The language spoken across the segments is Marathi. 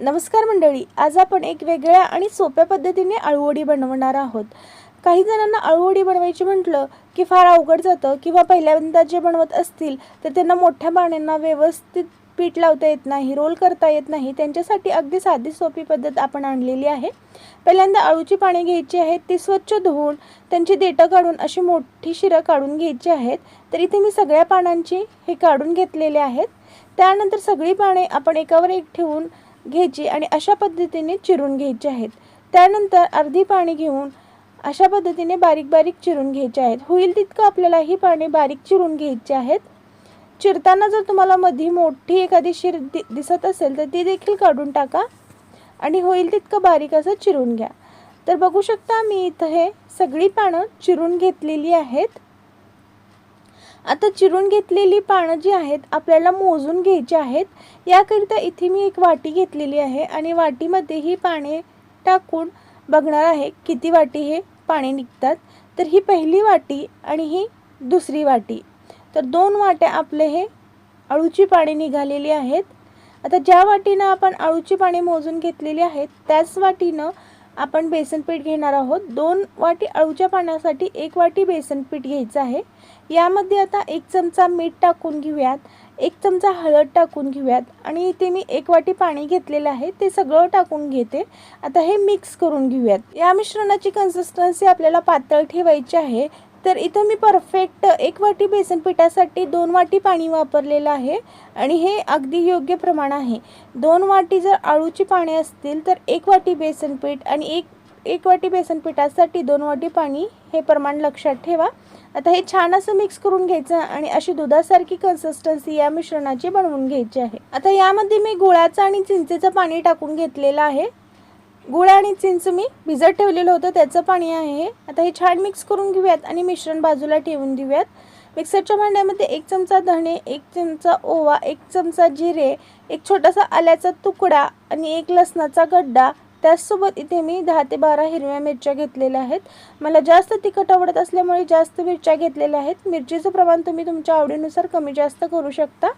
नमस्कार मंडळी आज आपण एक वेगळ्या आणि सोप्या पद्धतीने अळूवडी बनवणार आहोत. काही जणांना अळूवडी बनवायची म्हटलं की फार अवघड जातं किंवा पहिल्यांदा जे बनवत असतील तर त्यांना मोठ्या पाण्यांना व्यवस्थित पीठ लावता येत नाही रोल करता येत नाही. त्यांच्यासाठी अगदी साधी सोपी पद्धत आपण आणलेली आहे. पहिल्यांदा अळूची पाने घ्यायची आहेत ती स्वच्छ धुवून त्यांची देठं काढून अशी मोठी शिरं काढून घ्यायची आहेत. तर इथे मी सगळ्या पानांची हे काढून घेतलेले आहेत. त्यानंतर सगळी पाने आपण एकावर एक ठेवून घ्यायची आणि अशा पद्धतीने चिरून घ्यायची आहेत. त्यानंतर अर्धी पाणी घेऊन अशा पद्धतीने बारीक बारीक चिरून घ्यायचे आहेत. होईल तितकं आपल्याला ही पाने बारीक चिरून घ्यायची आहेत. चिरताना जर तुम्हाला मधी मोठी एखादी शिर दि दिसत असेल तर ती देखील काढून टाका आणि होईल तितकं बारीक असं चिरून घ्या. तर बघू शकता मी इथं हे सगळी पानं चिरून घेतलेली आहेत. आता चिरून घेतलेली पानं जी आहेत आपल्याला मोजून घ्यायची आहेत. याकरिता इथे मी एक वाटी घेतलेली आहे आणि वाटीमध्ये ही पाने टाकून बघणार आहे किती वाटी हे पाणी निघतात. तर ही पहिली वाटी आणि ही दुसरी वाटी. तर दोन वाट्या आपले हे अळूची पाने निघालेली आहेत. आता ज्या वाटीनं आपण अळूची पाने मोजून घेतलेली आहेत त्याच वाटीनं आपण बेसन पीठ घेणार आहोत. दोन वाटी अळूच्या पाण्यासाठी एक वाटी बेसन पीठ घ्यायचं आहे. यामध्ये आता एक चमचा मीठ टाकून घेऊयात. एक चमचा हळद टाकून घेऊयात. आणि इथे मी एक वाटी पाणी घेतलेलं आहे. ते सगळं टाकून घेते. आता हे मिक्स करून घेऊयात. या मिश्रणाची कन्सिस्टन्सी आपल्याला पातळ ठेवायची आहे. तर इथं मी परफेक्ट एक वाटी बेसन पिठासाठी दोन वाटी पाणी वापरलेलं आहे. आणि हे अगदी योग्य प्रमाण आहे. दोन वाटी जर आळूची पाणी असतील तर एक वाटी बेसन पीठ आणि एक एक वाटी बेसन पिठासाठी दोन वाटी पाणी हे प्रमाण लक्षात ठेवा. आता हे छान असं मिक्स करून घ्यायचं आणि अशी दुधासारखी कन्सिस्टन्सी या मिश्रणाची बनवून घ्यायची आहे. आता यामध्ये मी गुळाचं आणि चिंचेचं पाणी टाकून घेतलेलं आहे. गुळ आणि चिंच मी भिजत ठेवलेलं होतं. त्याचं पाणी आहे. आता हे छान मिक्स करून घेऊयात आणि मिश्रण बाजूला ठेवून देऊयात. मिक्सरच्या भांड्यामध्ये एक चमचा धणे एक चमचा ओवा एक चमचा जिरे एक छोटासा आल्याचा तुकडा आणि एक लसणाचा गड्डा त्याचसोबत इथे मी दहा ते बारा हिरव्या मिरच्या घेतलेल्या आहेत. मला जास्त तिखट आवडत असल्यामुळे जास्त मिरच्या घेतलेल्या आहेत. मिरचीचं प्रमाण तुम्ही तुमच्या आवडीनुसार कमी जास्त करू शकता.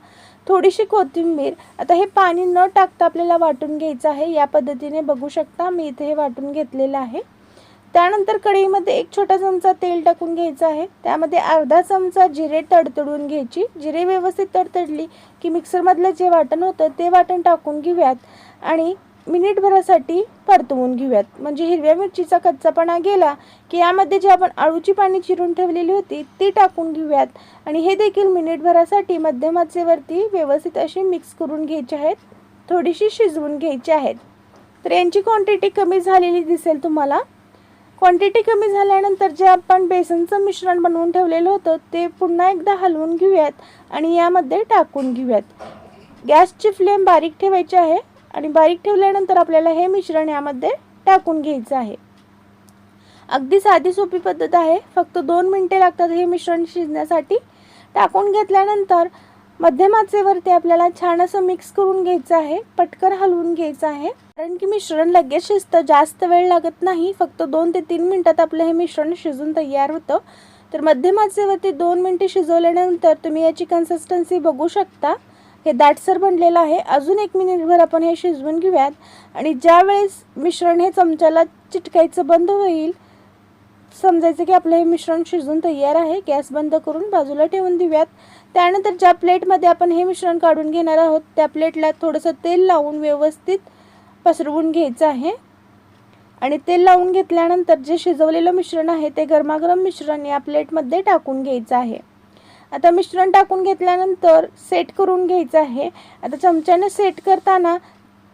थोडीशी कोथिंबीर. आता हे पाणी न टाकता आपल्याला वाटून घ्यायचं आहे. या पद्धतीने बघू शकता. मी इथे हे वाटून घेतलेलं आहे. त्यानंतर कढईमध्ये एक छोटा चमचा तेल टाकून घ्यायचं आहे. त्यामध्ये अर्धा चमचा जिरे तडतडून घ्यायची. जिरे व्यवस्थित तडतडली की मिक्सरमधलं जे वाटण होतं ते वाटण टाकून घेऊयात. आणि मिनिटभरासाठी परतवून घेऊयात. म्हणजे हिरव्या मिरचीचा कच्चापणा गेला की यामध्ये जे आपण आळूची पाणी चिरून ठेवलेली होती ती टाकून घेऊयात. आणि हे देखील मिनिटभरासाठी मध्यमाचेवरती व्यवस्थित अशी मिक्स करून घ्यायचे आहेत. थोडीशी शिजवून घ्यायची आहेत. तर यांची क्वांटिटी कमी झालेली दिसेल तुम्हाला. क्वांटिटी कमी झाल्यानंतर जे आपण बेसनचं मिश्रण बनवून ठेवलेलं होतं ते पुन्हा एकदा हलवून घेऊयात आणि यामध्ये टाकून घेऊयात. गॅसची फ्लेम बारीक ठेवायची आहे. आणि बारीक ठेवल्यानंतर आपल्याला हे मिश्रण यामध्ये टाकून घ्यायचं आहे. अगदी साधी सोपी पद्धत आहे. फक्त दोन मिनटे लागतात हे मिश्रण शिजण्यासाठी. टाकून घेतल्यानंतर मध्यम आचेवरती आपल्याला छान असं मिक्स करून घ्यायचं आहे. पटकन हलवून घ्यायचं आहे. कारण की मिश्रण लगेच शिजतं. जास्त वेळ लागत नाही. फक्त दोन ते तीन मिनटात आपलं हे मिश्रण शिजून तयार होतं. तर मध्यमाचेवरती दोन मिनटे शिजवल्यानंतर तुम्ही याची कन्सिस्टन्सी बघू शकता. हे दाटसर बनलेलं आहे. अजून एक मिनिटभर आपण हे शिजवून घेऊयात. आणि ज्या वेळेस मिश्रण हे चमच्याला चिटकायचं बंद होईल समजायचं की आपलं हे मिश्रण शिजून तयार आहे. गॅस बंद करून बाजूला ठेवून देऊयात. त्यानंतर ज्या प्लेटमध्ये आपण हे मिश्रण काढून घेणार आहोत त्या प्लेटला थोडंसं तेल लावून व्यवस्थित पसरवून घ्यायचं आहे. आणि तेल लावून घेतल्यानंतर जे शिजवलेलं मिश्रण आहे ते गरमागरम मिश्रण या प्लेटमध्ये टाकून घ्यायचं आहे. आता मिश्रण टाकून घेतल्यानंतर सेट करून घ्यायचं आहे. आता चमच्याने सेट करताना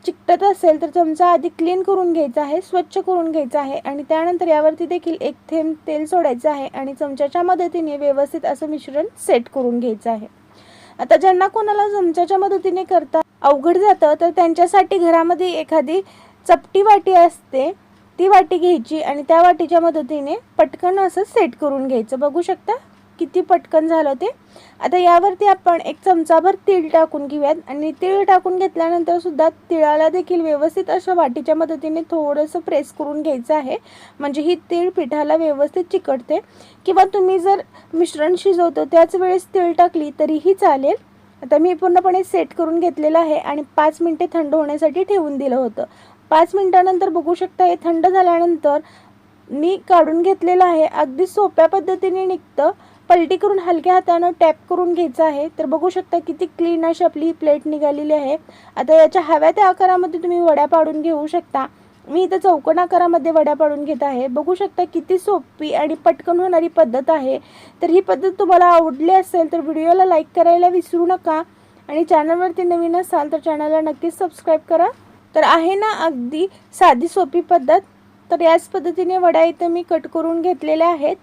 चिकटत असेल तर चमचा आधी क्लीन करून घ्यायचा आहे स्वच्छ करून घ्यायचा आहे आणि त्यानंतर यावरती देखील एक थेंब तेल सोडायचं आहे आणि चमच्याच्या मदतीने व्यवस्थित असं मिश्रण सेट करून घ्यायचं आहे. आता ज्यांना कोणाला चमच्याच्या मदतीने करता अवघड जातं तर त्यांच्यासाठी घरामध्ये एखादी चपटी वाटी असते ती वाटी घ्यायची आणि त्या वाटीच्या मदतीने पटकन असं सेट करून घ्यायचं. बघू शकता? किती पटकन झालं ते? आता यावरती आपण एक चमचाभर तीळ टाकून घेऊयात. आणि तीळ टाकून घेतल्यानंतर सुद्धा तिळाला देखील व्यवस्थित अशा वाटीच्या मदतीने थोडंसं प्रेस करून घ्यायचं आहे. म्हणजे ही तीळ पिठाला व्यवस्थित चिकटते. किंवा तुम्ही जर मिश्रण शिजवतो त्याच वेळेस तीळ टाकली तरीही चालेल. आता मी पूर्णपणे सेट करून घेतलेलं आहे आणि पाच मिनटे थंड होण्यासाठी ठेवून दिलं होतं. पाच मिनटानंतर बघू शकता हे थंड झाल्यानंतर मी काढून घेतलेलं आहे. अगदी सोप्या पद्धतीने निघतं. पलटी करून हलक्या हातानं टॅप करून घ्यायचं आहे. तर बघू शकता किती क्लीन अशी आपली प्लेट निघालेली आहे. आता याच्या हव्या त्या आकारामध्ये तुम्ही वड्या पाडून घेऊ शकता. मी इथं चौकोन आकारामध्ये वड्या पाडून घेत आहे. बघू शकता किती सोपी आणि पटकन होणारी पद्धत आहे. तर ही पद्धत तुम्हाला आवडली असेल तर व्हिडिओला लाईक करायला विसरू नका. आणि चॅनलवरती नवीन असाल तर चॅनलला नक्कीच सबस्क्राईब करा. तर आहे ना अगदी साधी सोपी पद्धत. तर याच पद्धतीने वड्या इथं मी कट करून घेतलेल्या आहेत.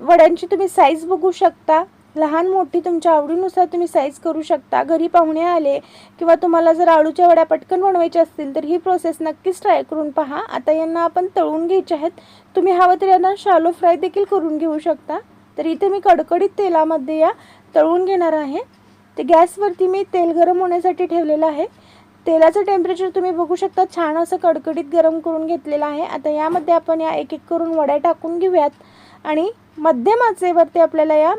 वड्यांची तुम्ही साईज बघू शकता. लहान मोठी तुमच्या आवडीनुसार तुम्ही साईज करू शकता. घरी पाहुणे आले किंवा तुम्हाला जर आळूच्या वड्या पटकन बनवायच्या असतील तर ही प्रोसेस नक्कीच ट्राय करून पहा. आता यांना आपण तळून घ्यायचे आहेत. तुम्ही हवं तर यांना शालो फ्राय देखील करून घेऊ शकता. तर इथे मी कडकडीत तेलामध्ये या तळून घेणार आहे. ते गॅसवरती मी तेल गरम होण्यासाठी ठेवलेलं आहे. तेलाचं टेम्परेचर तुम्ही बघू शकता. छान असं कडकडीत गरम करून घेतलेलं आहे. आता यामध्ये आपण या एक एक करून वड्या टाकून घेऊयात. आणि मध्यम आचेवरती आपल्याला या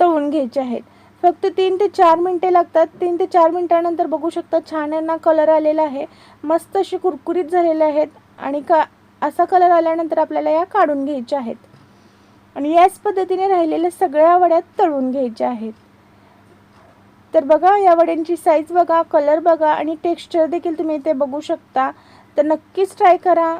तळून घ्यायचे आहेत. फक्त तीन ते चार मिनटे लागतात. तीन ते चार मिनटानंतर बघू शकता छान यांना कलर आलेला आहे. मस्त असे कुरकुरीत झालेले आहेत आणि का असा कलर आल्यानंतर आपल्याला या काढून घ्यायच्या आहेत. आणि याच पद्धतीने राहिलेल्या सगळ्या वड्या तळून घ्यायच्या आहेत. तर बघा या वड्यांची साईज बघा कलर बघा आणि टेक्स्चर देखील तुम्ही इथे बघू शकता. तर नक्कीच ट्राय करा.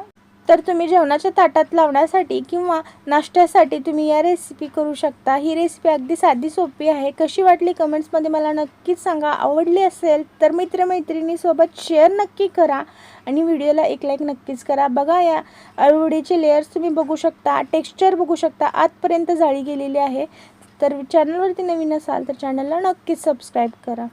तर तुम्ही जेवणाच्या ताटात लावण्यासाठी किंवा नाश्त्यासाठी तुम्ही या रेसिपी करू शकता. ही रेसिपी अगदी साधी सोपी आहे. कशी वाटली कमेंट्समध्ये मला नक्कीच सांगा. आवडली असेल तर मित्रमैत्रिणीसोबत शेअर नक्की करा आणि व्हिडिओला एक लाईक नक्कीच करा. बघा या अळवडीचे लेयर्स तुम्ही बघू शकता. टेक्स्चर बघू शकता. आतपर्यंत जाळी गेलेली आहे. तर चॅनलवरती नवीन असाल तर चॅनलला नक्कीच सबस्क्राईब करा.